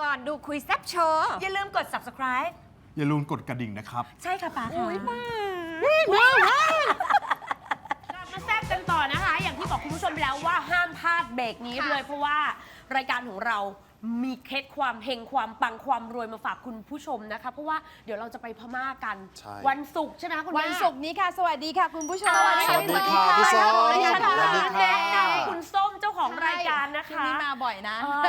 ก่อนดูคุยแซ่บโชว์อย่าลืมกด subscribe อย่าลืมกดกระดิ่งนะครับ ใช่ค่ะป๋าค่ะกลับมาแซ่บกันต่อนะคะ อย่างที่บอกคุณผู้ชมไปแล้วว่าห้ามพลาดเบรกนี้ค่ะเลย เพราะว่ารายการของเรามีเคล็ดความเฮงความปังความรวยมาฝากคุณผู้ชมนะคะ เพราะว่าเดี๋ยวเราจะไปพม่ากัน ใช่ วันศุกร์ใช่ไหมคะคุณแม่ วันศุกร์นี้ค่ะ สวัสดีค่ะคุณผู้ชม สวัสดีสวัสดีค่ะพี่ส้มสวัสดีค่ะสวัสดีค่ะ แนะนำคุณส้ม บ่อยนะเออ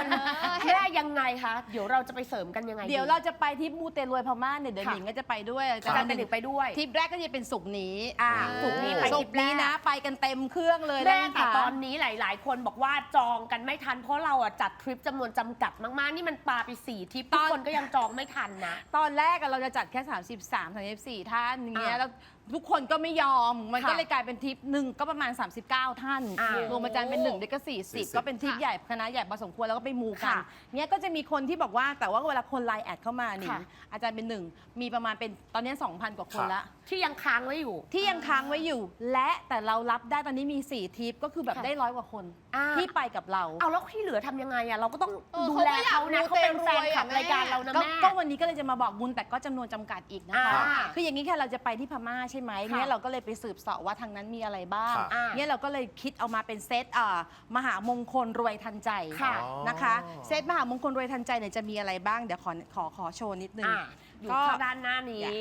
แม่ยังไงคะ เดี๋ยวเราจะไปเสริมกันยังไง เดี๋ยวเราจะไปทริปมูเตลวยพม่าเนี่ยเดี๋ยวค่ะหนิงก็จะไปด้วยอาจารย์เป็นหนึ่งไปด้วยทริปแรกก็จะเป็นศุกร์นี้อ่าศุกร์นี้ไปศุทริกปร์แรนี้กนะ ไปกันเต็มเครื่องเลยแม่นะแต่คะตอนนี้หลาย ๆ คนบอกว่าจองกันไม่ทัน เพราะเราอะจัดทริปจำนวนจำกัดมากๆ นี่มันปาไปสี่ทริปทุกคนก็ยังจองไม่ทันนะ ตอนแรกอะเราจะจัดแค่ 33 34ท่านอย่างเงี้ยอ่าแล้ว ทุกคนก็ไม่ยอม มันก็ค่ะเลยกลายเป็นทริปหนึ่งก็ประมาณ 39 ท่านอ่ารวมอาจารย์เป็นหนึ่งได้ก็40 40 ก็เป็นทริปใหญ่คณะใหญ่พอสมควรแล้วก็ไปมูกันค่ะเนี้ยก็จะมีคนที่บอกว่าแต่ว่าเวลาคนไลน์แอดเข้ามานี่ค่ะ อาจารย์เป็นหนึ่งมีประมาณเป็นตอนนี้2,000 กว่าคนละ ที่ยังค้างไว้อยู่ ที่ยังค้างไว้อยู่ และแต่เรารับได้ตอนนี้มี 4ทริปก็คือแบบค่ะได้ร้อยกว่าคน อ่า ที่ไปกับเรา เอาแล้วที่เหลือทำยังไงอะเราก็ต้องเออดูเขาแลก็อยากเขานะรู้เขาเป็นแฟนเต็มรวยคลับอะรายการแม่เรานะก็แม่ ก็วันนี้ก็เลยจะมาบอกบุญแต่ก็จำนวนจำกัดอีกนะคะ อ่า คืออย่างนี้ค่ะเราจะไปที่พม่าใช่ไหมค่ะเนี่ยเราก็เลยไปสืบเสาะว่าทางนั้นมีอะไรบ้างค่ะอ่าเนี่ยเราก็เลยคิดเอามาเป็นเซตอ่ามหามงคลรวยทันใจค่ะนะคะเซตมหามงคลรวยทันใจเนี่ยจะมีอะไรบ้างเดี๋ยวขอขอขอโชว์นิดนึง อะอยู่ก็ข้างด้านหน้านี้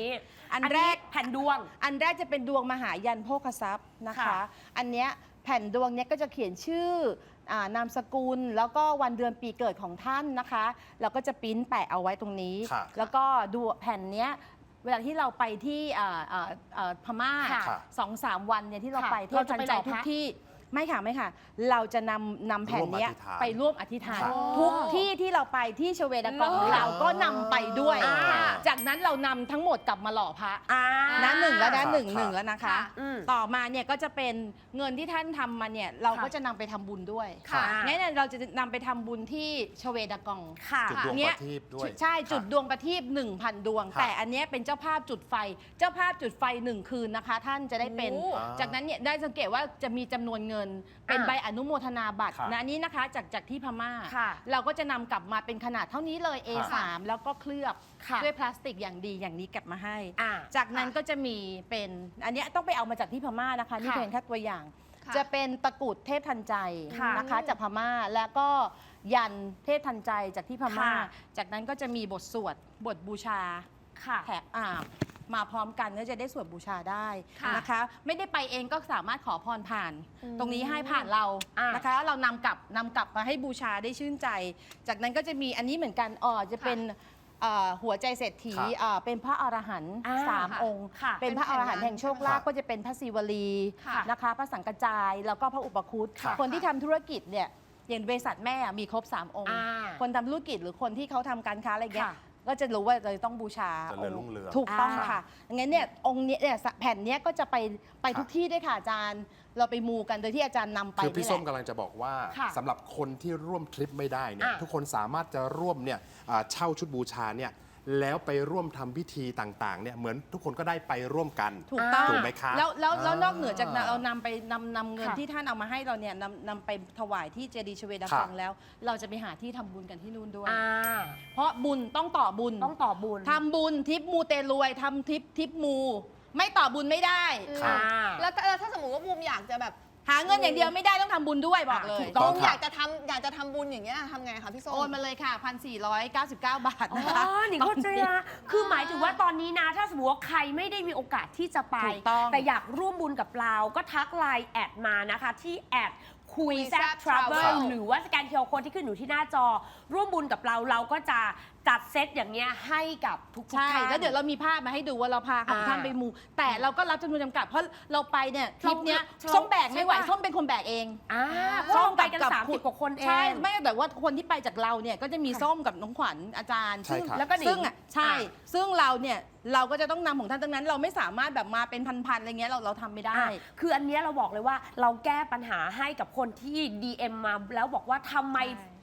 อันแรกแผ่นดวง อันแรกจะเป็นดวงมหายันโภคทรัพย์นะคะ ค่ะ อันเนี้ยแผ่นดวงเนี้ยก็จะเขียนชื่ออานามสกุล แล้วก็วันเดือนปีเกิดของท่านนะคะแล้วก็จะปริ้นแปะเอาไว้ตรงนี้ ค่ะ แล้วก็ดูแผ่นเนี้ย เวลาที่เราไปที่อ่าอ่าอ่าพม่าค่ะ สองสามวันเนี่ยที่เราค่ะไปเที่ยวเราจะทันไปใจหล่อทุพกระที่ ไม่ค่ะไม่ค่ะ เราจะนำนำแผ่นเนี้ยร่วมอธิษฐานไปร่วมอธิษฐานค่ะทุกที่ที่เราไปที่ชเวดากองเลิศเราก็นำไปด้วย อ่า จากนั้นเรานำทั้งหมดกลับมาหล่อพระ อ่านะหนึ่งแล้วนะค่ะหนึ่งค่ะหนึ่งแล้วนะคะ ค่ะอืมต่อมาเนี่ยก็จะเป็นเงินที่ท่านทำมาเนี่ยเราค่ะก็จะนำไปทำบุญด้วยค่ะ งั้นเนี่ยเราจะนำไปทำบุญที่ชเวดากอง ค่ะ จุดดวงเนี่ปยระทีปด้วย ใช่จุดค่ะดวงประทีป1,000 ดวงค่ะแต่อันเนี้ยเป็นเจ้าภาพจุดไฟ เจ้าภาพจุดไฟหนึ่งคืนนะคะ ท่านจะได้เป็น โอ้ จากนั้นเนี่ยได้สังเกตว่าจะมีจำนวนเงินเป็นอ่าใบอนุโมทนาบัตรค่ะนะอันนี้นะคะจากจากที่พม่า ค่ะเราก็จะนำกลับมาเป็นขนาดเท่านี้เลย A3 แล้วก็เคลือบค่ะ ด้วยพลาสติกอย่างดีอย่างนี้กลับมาให้ อ่าจากนั้นก็จะมีเป็นอันเนี้ยต้องไปเอามาจากที่พม่านะคะนี่ค่ะเป็นแค่ตัวอย่าง ค่ะจะเป็นตะกรุดเทพทันใจค่ะนะคะจากพม่าแล้วก็ยันเทพทันใจจากที่พม่า ค่ะ จากนั้นก็จะมีบทสวดบทบูชาค่ะ แถบอ่า มาพร้อมกันก็จะได้สวดบูชาได้ค่ะนะคะ ไม่ได้ไปเองก็สามารถขอพรผ่าน อืมตรงนี้ให้ผ่านเราอ่านนะคะแล้วเรานำกลับนำกลับมาให้บูชาได้ชื่นใจ จากนั้นก็จะมีอันนี้เหมือนกันอ๋อจะเป็นเอ่อหัวใจเศรษฐีค่ะเอ่อเป็นพระอรหันต์อ่าสามค่ะองค์ ค่ะเป็นพระอรหันต์แห่งโชคลาภค่ะ ก็จะเป็นพระศิวลีค่ะนะคะ พระสังกระจายแล้วก็พระอุปคุตค่ะ คนที่ทำธุรกิจเนี่ยอย่างบริษัทแม่อะมีครบ3องค์ อ่า คนทำธุรกิจหรือคนที่เขาทำการค้าอะไรเงี้ยค่ะ ก็จะรู้ว่าเราจะต้องบูชาเจริญรุ่งเรืองถูกต้องอ่า ค่ะงั้นเนี่ยองค์เนี้ยเนี่ยแผ่นเนี้ยก็จะไปไปค่ะทุกที่ด้วยค่ะอาจารย์ เราไปมูกันโดยที่อาจารย์นำไปคือพี่นี่แหส้มละ กำลังจะบอกว่าค่ะสำหรับคนที่ร่วมทริปไม่ได้เนี่ยอะทุกคนสามารถจะร่วมเนี่ยอ่าเช่าชุดบูชาเนี่ย แล้วไปร่วมทำพิธีต่างๆเนี่ยเหมือนทุกคนก็ได้ไปร่วมกัน ถูกต้องถูกไหมคะแล้วแล้วแล้วอ่านอกเหนือจากนั้นเรานำไปนำนำเงินค่ะที่ท่านเอามาให้เราเนี่ยนำนำไปถวายที่เจดีย์ชเวดากองค่ะแล้ว เราจะไปหาที่ทำบุญกันที่นู่นด้วย อ่าเพราะบุญต้องต่อบุญต้องต่อบุญทำบุญทิปมูเตรวยทำทิปทิปมู ไม่ต่อบุญไม่ได้ค่ะอ่า แล้วถ้าแล้วถ้าสมมติว่าบูมอยากจะแบบ หาเงินอย่างเดียวไม่ได้ต้องทำบุญด้วยบอกเลยถูกต้บูองมค่ะอยากจะทำอยากจะทำบุญอย่างเงี้ยทำไงคะพี่ส้ม โอนมาเลยค่ะ 1,499 บาทอ๋นะคะ อหนิงเข้าใจนะคือหมายถึงว่าตอนนี้นะ ถ้าสมมติว่าใครไม่ได้มีโอกาสที่จะไป ถูกต้อง แต่อยากร่วมบุญกับเราก็ทักไลน์แอดมานะคะ ที่แอดคุยแซคุยแซ่บบทราเว Travel ลหรือว่าสแกนเคอร์โคนที่ขึ้นอยู่ที่หน้าจอ ร่วมบุญกับเราเราก็จะ จัดเซตอย่างเงี้ยให้กับทุกๆใช่ท่าน แล้วเดี๋ยวเรามีภาพมาให้ดูว่าเราพาของอ่าท่านไปมู แต่เราก็รับจำนวนจำกัดเพราะเราไปเนี่ยทริปเนี้ยเราส้มแบกไม่ไหวใช่ปะ ส้มเป็นคนแบกเอง อ่าเพราะเราไปกันบสามสิบกว่าคนเอง ใช่ ไม่แต่ว่าคนที่ไปจากเราเนี่ยก็จะมีส้มกับน้องขวัญอาจารย์ใช่ซึ่งครับ แล้วก็ซึ่งอะใช่ อะ ซึ่งเราเนี่ยเราก็จะต้องนำของท่านทั้งนั้น เราไม่สามารถแบบมาเป็นพันๆอะไรเงี้ยเราเราทำไม่ได้ อะคืออันเนี้ยเราบอกเลยว่าเราแก้ปัญหาให้กับคนคนที่ DM มาแล้วบอกว่าทำไม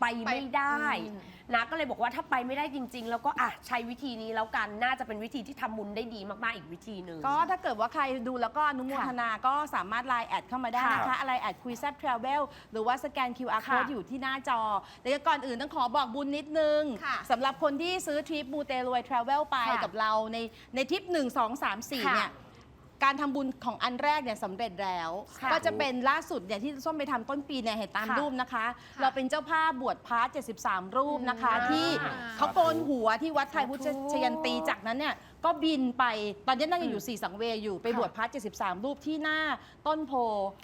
ไปไม่ได้อืมนะก็เลยบอกว่าถ้าไปไม่ได้จริง ๆ แล้วก็อะใช้วิธีนี้แล้วกันน่าจะเป็นวิธีที่ทำบุญได้ดีมากๆอีกวิธีหนึ่ง ก็ถ้าเกิดว่าใครดูแล้วก็อนุโมทนาก็สามารถไลน์แอดเข้ามาได้นะครัคะบอะไรแอดคุยแซบทราเวลหรือว่าสแกน QR ค่ะ code อยู่ที่หน้าจอ แต่ก่อนอื่นต้องขอบอกบุญนิดนึงค่ะสำหรับคนที่ซื้อทริปมูเตลวยทราเวลไปค่ะกับเราในในทริป 1 2 3 4ค่ะเนี่ย การทำบุญของอันแรกเนี่ยสำเร็จแล้ว ค่ะก็จะเป็นล่าสุดเนี่ยที่ส้มไปทำต้นปีเนี่ยเห็นตามค่ะรูปนะคะค่ะเราเป็นเจ้าภาพบวชพระ73 รูปนะคะ อืมที่อ่าเขาโกนหัวที่วัดไทยพุทธสาธุชยันตีจากนั้นเนี่ย ก็บินไปตอนนี้นั่งอยู่สี่สังเวยอยู่ไปค่ะบวชพระ73 รูปที่หน้าต้นโพ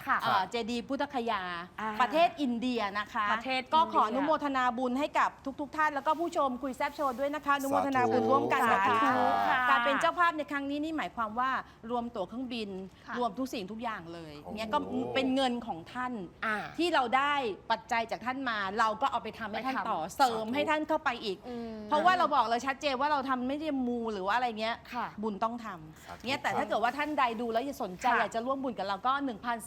ค่ะเอ่อเจดีย์พุทธคยา อ่าประเทศอินเดียนะคะประเทศก็อินเดียขออนุโมทนาบุญให้กับทุก ๆ ท่านแล้วก็ผู้ชมคุยแซบโชว์ด้วยนะคะอนุโมทนาบุญร่วมกันนะคะสาธุค่ะ การเป็นเจ้าภาพในครั้งนี้นี่หมายความว่ารวมตั๋วเครื่องบิน ค่ะรวมทุกสิ่งทุกอย่างเลยโอ้โห เนี่ยก็เป็นเงินของท่าน อ่า ที่เราได้ปัจจัยจากท่านมา เราก็เอาไปทำให้ท่านไปทำ ต่อเสริมให้ท่านเข้าไปอีกอืมเพราะว่าเราบอกเลยชัดเจนว่าเราทำไม่ได้มูหรือว่าอะไรเงี้ยค่ะ บุญต้องทสาธุำเนี่ยแต่ถ้าเกิดว่าท่านใดดูแล้วอยากสนใจค่ะอยากจะร่วมบุญกับเราก็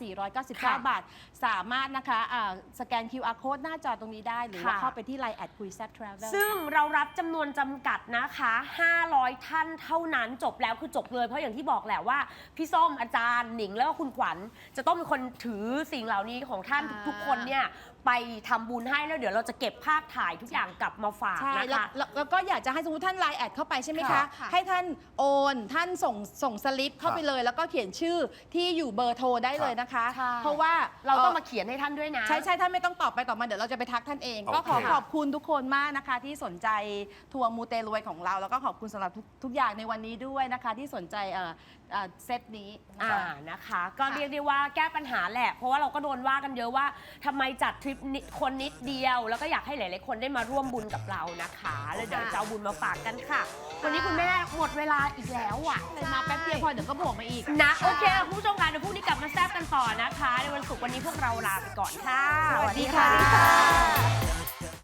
1,499ค่ะบาท สามารถนะคะอ่าสแกน QR code หน้าจอตรงนี้ได้ หรือว่าค่ะ เข้าไปที่ Line แอดคุยแซบทราเวล ซึ่งเรารับจำนวนจำกัดนะคะ 500 ท่านเท่านั้นจบแล้วคือจบเลย เพราะอย่างที่บอกแหละว่า พี่ส้มอาจารย์หนิงแล้วก็คุณขวัญ จะต้องเป็นคนถือสิ่งเหล่านี้ของท่านอ่า ทุกๆคนเนี่ยไปทำบุญให้แล้วเดี๋ยวเราจะเก็บภาพถ่ายทุกอย่างกลับมาฝากใช่นะแล้วคะ แล้วแล้วก็อยากจะให้สมมติท่านไลน์แอดเข้าไปใช่ไหมค่ะคะค่ะให้ท่านโอน ท่านส่งส่งสลิปเข้าไปเลย แล้วก็เขียนชื่อที่อยู่เบอร์โทรได้เลยนะคะ ใช่ เพราะว่าเราต้องอ่อมาเขียนให้ท่านด้วยนะ ใช่ใช่ท่านไม่ต้องตอบไปตอบมาเดี๋ยวเราจะไปทักท่านเอง โอเค ก็ขอขอบคุณทุกคนมากนะคะ ที่สนใจทัวร์มูเตรวยของเรา แล้วก็ขอบคุณสำหรับทุกทุกอย่างในวันนี้ด้วยนะคะ ที่สนใจเอ่อเอ่อเซตนี้อ่านะคะ ก็เรียกได้ว่าแก้ปัญหาแหละ เพราะว่าเราก็โดนว่ากันเยอะว่าทำไมจัดทริปนิคนนิดเดียว แล้วก็อยากให้หลาย ๆ คนได้มาร่วมบุญกับเรานะคะ แล้วเดี๋ยวจะเอาบุญมาฝากกันค่ะ วันนี้คุณแม่หมดเวลาอีกแล้วอะมาแป๊บเดียวพอเดี๋ยวก็บวกมาอีกนะ โอเคคุณผู้ชมค่ะเดี๋ยวพรุ่งนี้กลับมาแซ่บกันต่อนะคะ ในวันศุกร์วันนี้พวกเราลาไปก่อนค่ะ สวัสดีค่ะ